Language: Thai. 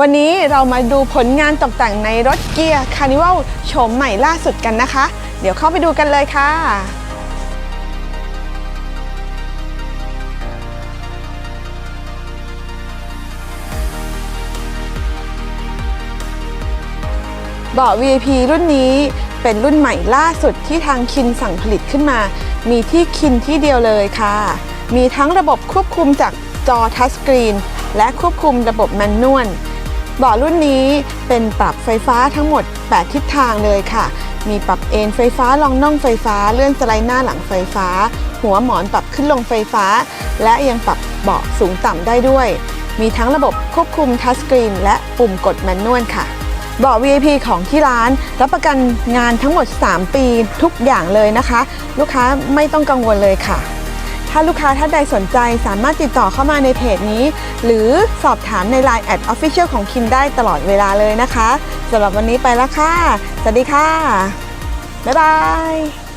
วันนี้เรามาดูผลงานตกแต่งในรถเกียร์คาร์นิวัลโฉมใหม่ล่าสุดกันนะคะ เดี๋ยวเข้าไปดูกันเลยค่ะเบาะ VIP รุ่นนี้เป็นรุ่นใหม่ล่าสุดที่ทางคินสั่งผลิตขึ้นมา มีที่คินที่เดียวเลยค่ะ มีทั้งระบบควบคุมจากจอทัชสกรีน และควบคุมระบบแมนนวล บาะรุ่นนี้เป็นปรับไฟฟ้าทั้งหมด 8 ทิศทางเลยค่ะ มีปรับเอนไฟฟ้ารองน่องไฟฟ้า เลื่อนสไลด์หน้าหลังไฟฟ้า หัวหมอนปรับขึ้นลงไฟฟ้า และยังปรับเบาะสูงต่ำได้ด้วย มีทั้งระบบควบคุมทัชสกรีนและปุ่มกดแมนนวลค่ะเบาะ VIP ของที่ร้าน รับประกันงานทั้งหมด 3 ปีทุกอย่างเลยนะคะ ลูกค้าไม่ต้องกังวลเลยค่ะ ถ้าลูกค้าท่านใดสนใจสามารถติดต่อเข้ามาในเพจนี้ หรือสอบถามใน Line แอด Official ของคินได้ตลอดเวลาเลยนะคะสำหรับวันนี้ไปแล้วค่ะ สวัสดีค่ะ บ๊ายบาย